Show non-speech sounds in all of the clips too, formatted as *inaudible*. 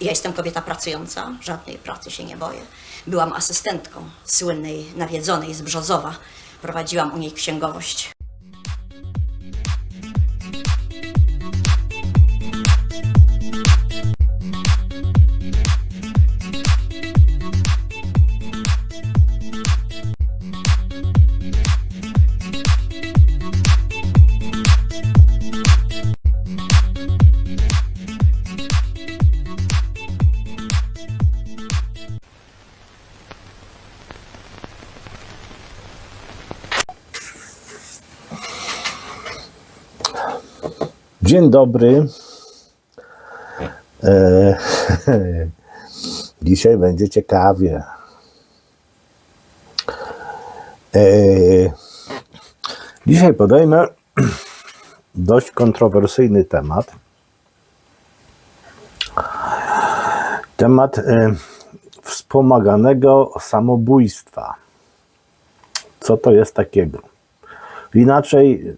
Ja jestem kobieta pracująca, żadnej pracy się nie boję. Byłam asystentką słynnej nawiedzonej z Brzozowa. Prowadziłam u niej księgowość. Dzień dobry. E, *laughs* dzisiaj będzie ciekawie. E, dzisiaj podejmę *clears throat* dość kontrowersyjny temat. Temat e, wspomaganego samobójstwa. Co to jest takiego? Inaczej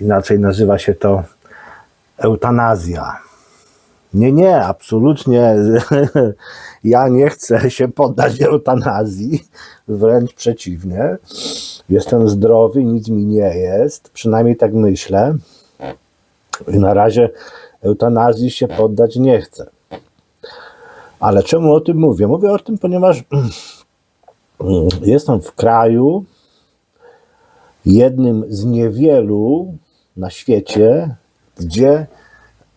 Inaczej nazywa się to eutanazja. Nie, nie, absolutnie. *laughs* Ja nie chcę się poddać eutanazji, wręcz przeciwnie. Jestem zdrowy, nic mi nie jest, przynajmniej tak myślę. I na razie eutanazji się poddać nie chcę. Ale czemu o tym mówię? Mówię o tym, ponieważ *clears throat* jestem w kraju, jednym z niewielu na świecie, gdzie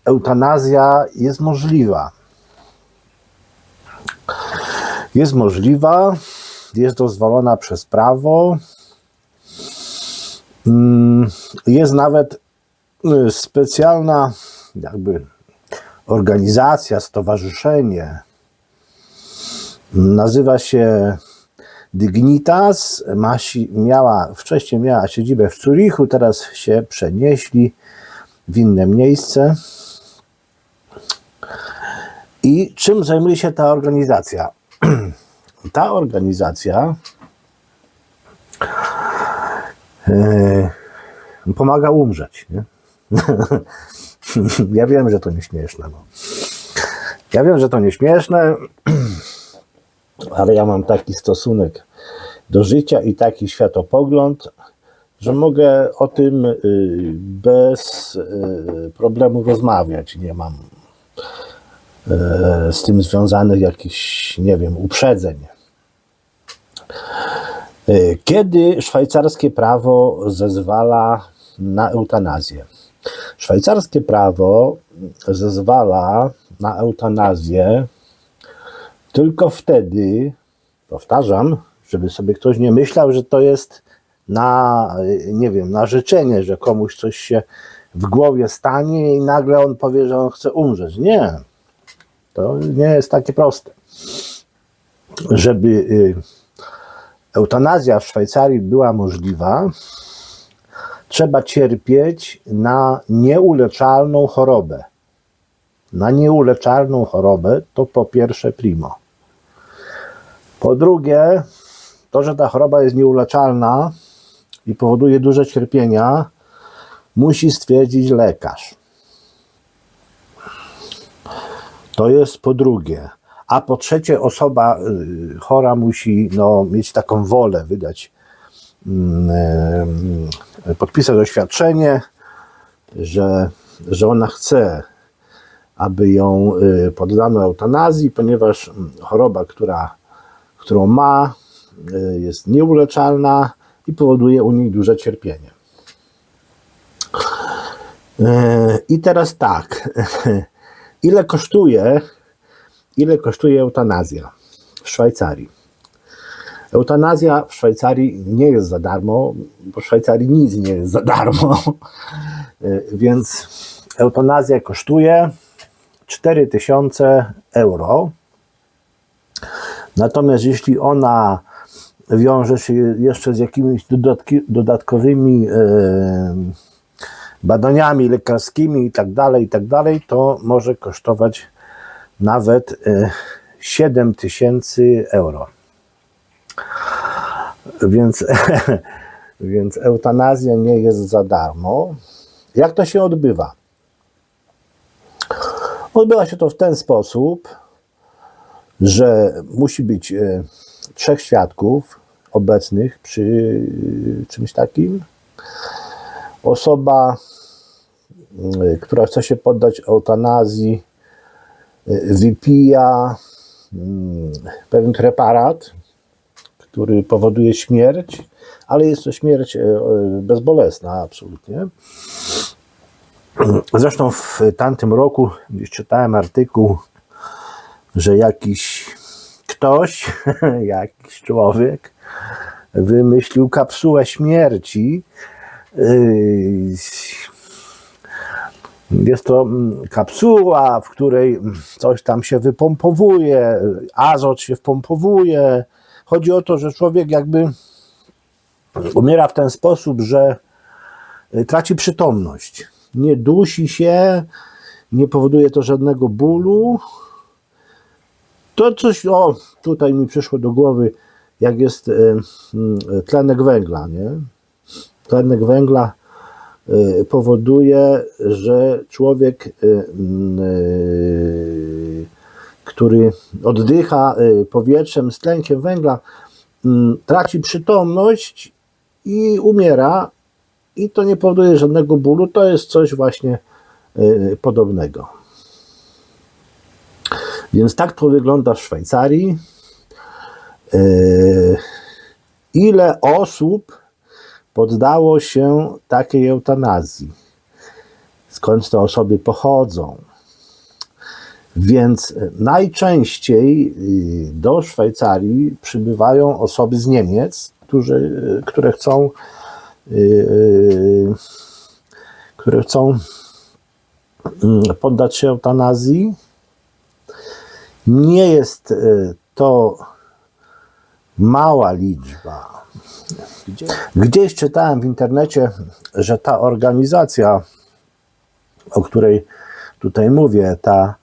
eutanazja jest możliwa. Jest możliwa, jest dozwolona przez prawo. Mm, Jest nawet y, specjalna jakby organizacja, stowarzyszenie. Nazywa się Dignitas ma, miała, wcześniej miała siedzibę w Zurichu, teraz się przenieśli w inne miejsce. I czym zajmuje się ta organizacja? *clears throat* ta organizacja e, pomaga umrzeć. *laughs* Ja wiem, że to nieśmieszne. No. Ja wiem, że to nieśmieszne, *clears throat* ale ja mam taki stosunek do życia i taki światopogląd, że mogę o tym y, bez y, problemu rozmawiać. Nie mam y, z tym związanych jakichś, nie wiem, uprzedzeń. Kiedy szwajcarskie prawo zezwala na eutanazję? Szwajcarskie prawo zezwala na eutanazję tylko wtedy, powtarzam, żeby sobie ktoś nie myślał, że to jest na, nie wiem, na życzenie, że komuś coś się w głowie stanie i nagle on powie, że on chce umrzeć. Nie. To nie jest takie proste. Żeby y, eutanazja w Szwajcarii była możliwa, trzeba cierpieć na nieuleczalną chorobę. Na nieuleczalną chorobę to po pierwsze primo. Po drugie, to, że ta choroba jest nieuleczalna i powoduje duże cierpienia, musi stwierdzić lekarz. To jest po drugie. A po trzecie, osoba y, chora musi no, mieć taką wolę, wydać, mm, y, podpisać oświadczenie, że, że ona chce, aby ją y, poddano eutanazji, ponieważ mm, choroba, która, którą ma, jest nieuleczalna i powoduje u niej duże cierpienie. Y, I teraz tak, *laughs* ile kosztuje, ile kosztuje eutanazja w Szwajcarii? Eutanazja w Szwajcarii nie jest za darmo, bo w Szwajcarii nic nie jest za darmo, *laughs* Y, więc eutanazja kosztuje 4000 euro. Natomiast jeśli ona wiąże się jeszcze z jakimiś dodatki, dodatkowymi e, badaniami lekarskimi i tak dalej, i tak dalej, to może kosztować nawet e, 7 tysięcy euro. Więc, *laughs* więc eutanazja nie jest za darmo. Jak to się odbywa? Odbywa się to w ten sposób, że musi być e, trzech świadków obecnych przy e, czymś takim. Osoba, e, która chce się poddać eutanazji, e, wypija pewien preparat, który powoduje śmierć, ale jest to śmierć bezbolesna absolutnie. Zresztą w tamtym roku gdzieś czytałem artykuł, że jakiś ktoś, *laughs* jakiś człowiek wymyślił kapsułę śmierci. Yy, Jest to mm, kapsuła, w której coś tam się wypompowuje, azot się wpompowuje. Chodzi o to, że człowiek jakby umiera w ten sposób, że y, traci przytomność. Nie dusi się, nie powoduje to żadnego bólu. To coś, o, tutaj mi przyszło do głowy, jak jest y, y, tlenek węgla, nie? Tlenek węgla y, powoduje, że człowiek, y, który oddycha powietrzem z tlenkiem węgla, mm, traci przytomność i umiera, i to nie powoduje żadnego bólu. To jest coś właśnie podobnego. Więc tak to wygląda w Szwajcarii. Y, Ile osób poddało się takiej eutanazji? Skąd te osoby pochodzą? Więc najczęściej y, do Szwajcarii przybywają osoby z Niemiec, którzy, które chcą, które chcą mm, poddać się eutanazji. Nie jest to mała liczba. Gdzieś czytałem w internecie, że ta organizacja, o której tutaj mówię, ta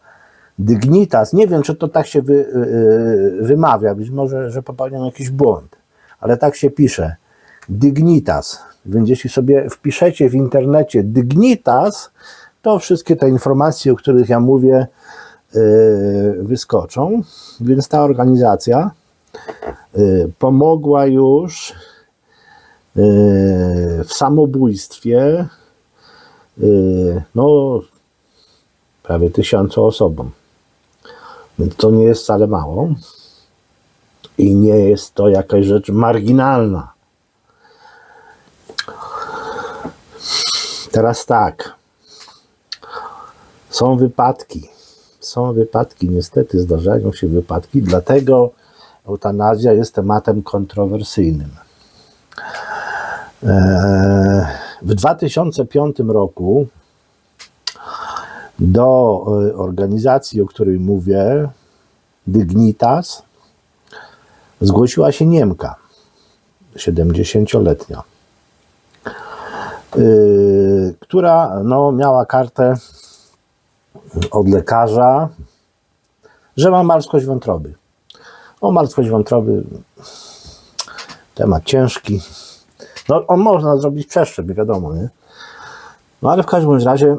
Dignitas, nie wiem, czy to tak się wy, yy, wymawia, być może, że popełniam jakiś błąd, ale tak się pisze. Dignitas. Więc jeśli sobie wpiszecie w internecie Dignitas, to wszystkie te informacje, o których ja mówię, yy, wyskoczą. Więc ta organizacja pomogła już yy, w samobójstwie yy, no, prawie tysiącu osobom. Więc to nie jest wcale mało i nie jest to jakaś rzecz marginalna. Teraz tak. Są wypadki. Są wypadki, niestety zdarzają się wypadki, dlatego eutanazja jest tematem kontrowersyjnym. Eee, W 2005 roku do e, organizacji, o której mówię, Dignitas, zgłosiła się Niemka, 70-letnia, yy, która no, miała kartę od lekarza, że ma marskość wątroby. O marskość wątroby temat ciężki. No, on można zrobić przeszczep, wiadomo, nie? No ale w każdym razie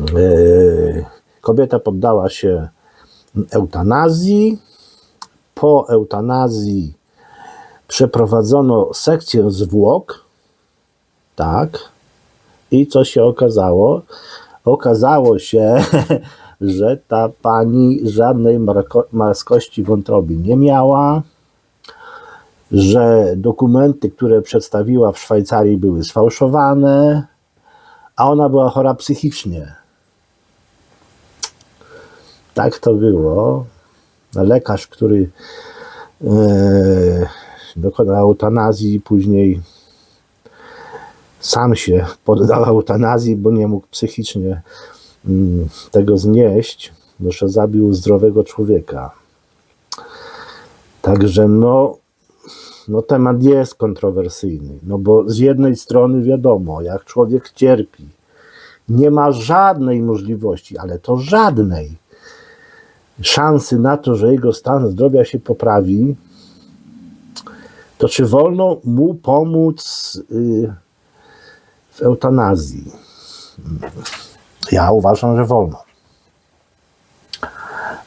Yy, Kobieta poddała się eutanazji. Po eutanazji przeprowadzono sekcję zwłok. Tak. I co się okazało? Okazało się, *laughs* że ta pani żadnej marskości wątroby nie miała, że dokumenty, które przedstawiła w Szwajcarii, były sfałszowane, a ona była chora psychicznie. Tak to było. Lekarz, który e, dokonał eutanazji, później sam się poddał eutanazji, bo nie mógł psychicznie tego znieść, no, że zabił zdrowego człowieka. Także no, no temat jest kontrowersyjny, no bo z jednej strony wiadomo, jak człowiek cierpi, nie ma żadnej możliwości, ale to żadnej szansy na to, że jego stan zdrowia się poprawi, to czy wolno mu pomóc y, w eutanazji? Ja uważam, że wolno.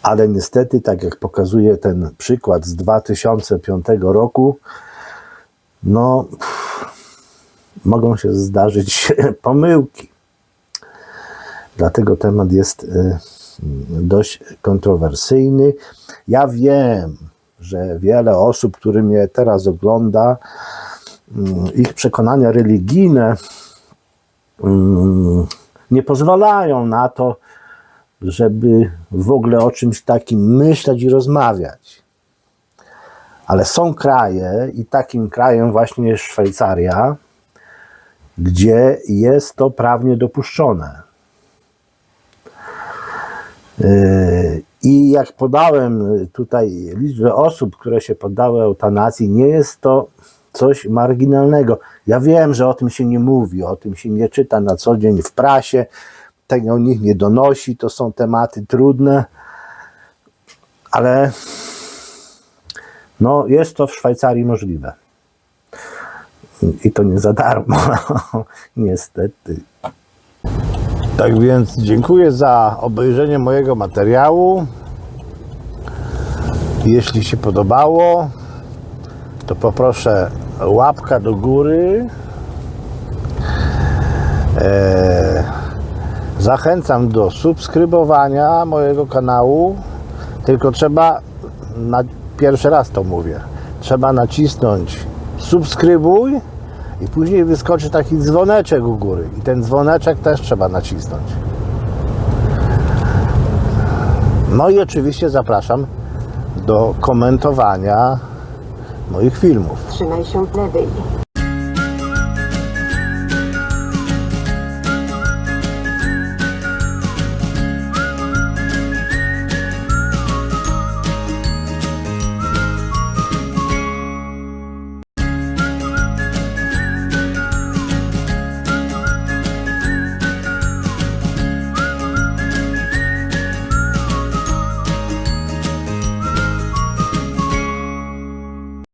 Ale niestety, tak jak pokazuje ten przykład z 2005 roku, no pff, mogą się zdarzyć *laughs* pomyłki. Dlatego temat jest y, dość kontrowersyjny. Ja wiem, że wiele osób, które mnie teraz ogląda, mm, ich przekonania religijne mm, nie pozwalają na to, żeby w ogóle o czymś takim myśleć i rozmawiać. Ale są kraje, i takim krajem właśnie jest Szwajcaria, gdzie jest to prawnie dopuszczone. Yy, I jak podałem tutaj liczbę osób, które się poddały eutanazji, nie jest to coś marginalnego. Ja wiem, że o tym się nie mówi, o tym się nie czyta na co dzień w prasie, tego o nich nie donosi, to są tematy trudne, ale no, jest to w Szwajcarii możliwe. I to nie za darmo, *laughs* niestety. Tak więc dziękuję za obejrzenie mojego materiału. Jeśli się podobało, to poproszę łapka do góry. Eee, zachęcam do subskrybowania mojego kanału. Tylko trzeba, na pierwszy raz to mówię, trzeba nacisnąć subskrybuj i później wyskoczy taki dzwoneczek u góry. I ten dzwoneczek też trzeba nacisnąć. No i oczywiście zapraszam do komentowania moich filmów. Trzymaj się lewej.